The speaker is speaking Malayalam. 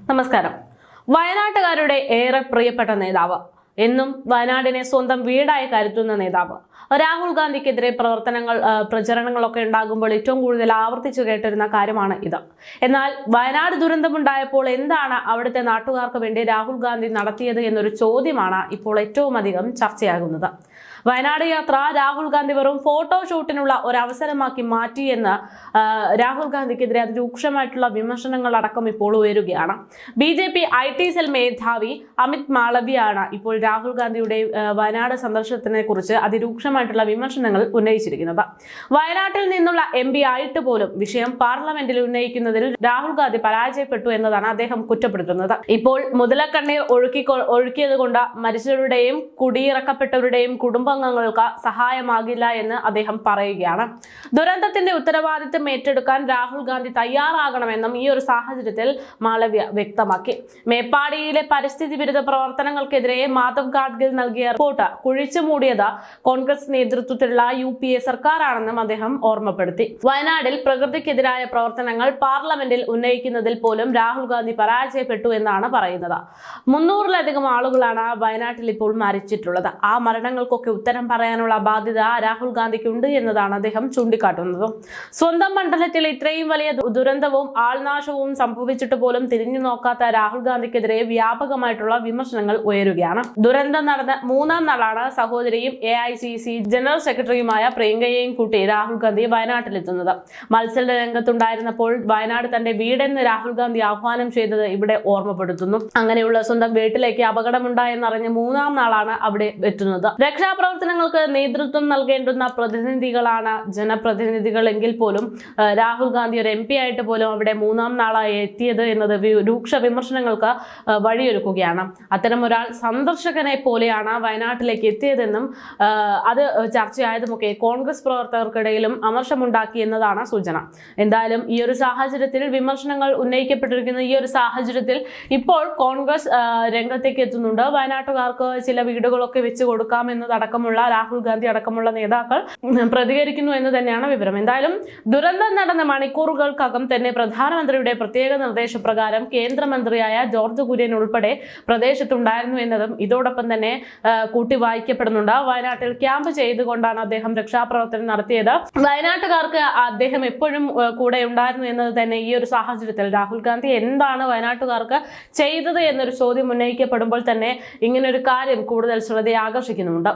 നമസ്കാരം. വയനാട്ടുകാരുടെ ഏറെ പ്രിയപ്പെട്ട നേതാവ്. എന്നും വയനാടിനെ സ്വന്തം വീടായി കരുതുന്ന നേതാവ്. രാഹുൽ ഗാന്ധിക്കെതിരെ പ്രവർത്തനങ്ങൾ പ്രചരണങ്ങളൊക്കെ ഉണ്ടാകുമ്പോൾ ഏറ്റവും കൂടുതൽ ആവർത്തിച്ചു കേട്ടിരുന്ന കാര്യമാണ് ഇത്. എന്നാൽ വയനാട് ദുരന്തമുണ്ടായപ്പോൾ എന്താണ് അവിടുത്തെ നാട്ടുകാർക്ക് വേണ്ടി രാഹുൽ ഗാന്ധി നടത്തിയത് എന്നൊരു ചോദ്യമാണ് ഇപ്പോൾ ഏറ്റവും അധികം ചർച്ചയാകുന്നത്. വയനാട് യാത്ര രാഹുൽ ഗാന്ധി വെറും ഫോട്ടോഷൂട്ടിനുള്ള ഒരു അവസരമാക്കി മാറ്റിയെന്ന് രാഹുൽ ഗാന്ധിക്കെതിരെ അതിരൂക്ഷമായിട്ടുള്ള വിമർശനങ്ങൾ അടക്കം ഇപ്പോൾ ഉയരുകയാണ്. B J P I T cell മേധാവി അമിത് മാളവിയാണ് ഇപ്പോൾ രാഹുൽ ഗാന്ധിയുടെ വയനാട് സന്ദർശനത്തിനെ കുറിച്ച് അതിരൂക്ഷമായിട്ടുള്ള വിമർശനങ്ങൾ ഉന്നയിച്ചിരിക്കുന്നത്. വയനാട്ടിൽ നിന്നുള്ള എം ആയിട്ട് പോലും വിഷയം പാർലമെന്റിൽ ഉന്നയിക്കുന്നതിൽ രാഹുൽ ഗാന്ധി പരാജയപ്പെട്ടു എന്നതാണ് അദ്ദേഹം കുറ്റപ്പെടുത്തുന്നത്. ഇപ്പോൾ മുതലക്കണ്ണീർ ഒഴുക്കി ഒഴുക്കിയത് കൊണ്ട് മരിച്ചവരുടെയും കുടിയിറക്കപ്പെട്ടവരുടെയും കുടുംബാംഗങ്ങൾക്ക് സഹായമാകില്ല എന്ന് അദ്ദേഹം പറയുകയാണ്. ദുരന്തത്തിന്റെ ഉത്തരവാദിത്വം ഏറ്റെടുക്കാൻ രാഹുൽ ഗാന്ധി തയ്യാറാകണമെന്നും ഈ ഒരു സാഹചര്യത്തിൽ മാളവ്യ വ്യക്തമാക്കി. മേപ്പാടിയിലെ പരിസ്ഥിതി വിരുദ്ധ പ്രവർത്തനങ്ങൾക്കെതിരെ മാധവ് ഗാഡ്ഗിൽ നൽകിയ റിപ്പോർട്ട് കുഴിച്ചു മൂടിയത് കോൺഗ്രസ് നേതൃത്വത്തിലുള്ള യു പി എ സർക്കാരാണെന്നും അദ്ദേഹം ഓർമ്മപ്പെടുത്തി. വയനാടിൽ പ്രകൃതിക്കെതിരായ പ്രവർത്തനങ്ങൾ പാർലമെന്റിൽ ഉന്നയിക്കുന്നതിൽ പോലും രാഹുൽ ഗാന്ധി പരാജയപ്പെട്ടു എന്നാണ് പറയുന്നത്. മുന്നൂറിലധികം ആളുകളാണ് വയനാട്ടിൽ ഇപ്പോൾ മരിച്ചിട്ടുള്ളത്. ആ മരണങ്ങൾക്കൊക്കെ ഉത്തരം പറയാനുള്ള ബാധ്യത രാഹുൽ ഗാന്ധിക്കുണ്ട് എന്നതാണ് അദ്ദേഹം ചൂണ്ടിക്കാട്ടുന്നത്. സ്വന്തം മണ്ഡലത്തിൽ ഇത്രയും വലിയ ദുരന്തവും ആൾനാശവും സംഭവിച്ചിട്ട് പോലും തിരിഞ്ഞു നോക്കാത്ത രാഹുൽ ഗാന്ധിക്കെതിരെ വ്യാപകമായിട്ടുള്ള വിമർശനങ്ങൾ ഉയരുകയാണ്. ദുരന്തം നടന്ന മൂന്നാം നാളാണ് സഹോദരിയും A I C C general സെക്രട്ടറിയുമായ പ്രിയങ്കയെയും കൂട്ടി രാഹുൽ ഗാന്ധി വയനാട്ടിലെത്തുന്നത്. മത്സര രംഗത്തുണ്ടായിരുന്നപ്പോൾ വയനാട് തന്റെ വീടെന്ന് രാഹുൽ ഗാന്ധി ആഹ്വാനം ചെയ്തത് ഇവിടെ ഓർമ്മപ്പെടുത്തുന്നു. അങ്ങനെയുള്ള സ്വന്തം വീട്ടിലേക്ക് അപകടമുണ്ടായെന്നറിഞ്ഞ് മൂന്നാം നാളാണ് അവിടെ എത്തുന്നത്. രക്ഷാപ്രവർത്തനങ്ങൾക്ക് നേതൃത്വം നൽകേണ്ടുന്ന പ്രതിനിധികളാണ് ജനപ്രതിനിധികളെങ്കിൽ പോലും രാഹുൽ ഗാന്ധി ഒരു എം പി ആയിട്ട് പോലും അവിടെ മൂന്നാം നാളായി എത്തിയത് എന്നത് രൂക്ഷ വിമർശനങ്ങൾക്ക് വഴിയൊരുക്കുകയാണ്. അത്തരം ഒരാൾ സന്ദർശകനെ പോലെയാണ് വയനാട്ടിലേക്ക് എത്തിയതെന്നും അത് ചർച്ചയായതുമൊക്കെ കോൺഗ്രസ് പ്രവർത്തകർക്കിടയിലും അമർഷമുണ്ടാക്കി എന്നതാണ് സൂചന. എന്തായാലും ഈ ഒരു സാഹചര്യത്തിൽ വിമർശനങ്ങൾ ഉന്നയിക്കപ്പെട്ടിരിക്കുന്ന ഈ ഒരു സാഹചര്യത്തിൽ ഇപ്പോൾ കോൺഗ്രസ് രംഗത്തേക്ക് എത്തുന്നുണ്ട്. വയനാട്ടുകാർക്ക് ചില വീടുകളൊക്കെ വെച്ച് കൊടുക്കാം എന്നതടക്കമുള്ള രാഹുൽ ഗാന്ധി അടക്കമുള്ള നേതാക്കൾ പ്രതികരിക്കുന്നു എന്ന് തന്നെയാണ് വിവരം. എന്തായാലും ദുരന്തം നടന്ന മണിക്കൂറുകൾക്കകം തന്നെ പ്രധാനമന്ത്രിയുടെ പ്രത്യേക നിർദ്ദേശപ്രകാരം കേന്ദ്രമന്ത്രിയായ ജോർജ് കുര്യൻ ഉൾപ്പെടെ പ്രദേശത്തുണ്ടായിരുന്നു എന്നതും ഇതോടൊപ്പം തന്നെ കൂട്ടി വായിക്കപ്പെടുന്നുണ്ട്. വയനാട്ടിൽ ക്യാമ്പ് ചെയ്തുകൊണ്ടാണ് അദ്ദേഹം രക്ഷാപ്രവർത്തനം നടത്തിയത്. വയനാട്ടുകാർക്ക് അദ്ദേഹം എപ്പോഴും കൂടെ ഉണ്ടായിരുന്നു എന്നത് തന്നെ ഈ ഒരു സാഹചര്യത്തിൽ. രാഹുൽ ഗാന്ധി എന്താണ് വയനാട്ടുകാർക്ക് ചെയ്തത് എന്നൊരു ചോദ്യം ഉന്നയിക്കപ്പെടുമ്പോൾ തന്നെ ഇങ്ങനൊരു കാര്യം കൂടുതൽ ശ്രദ്ധയെ ആകർഷിക്കുന്നുണ്ട്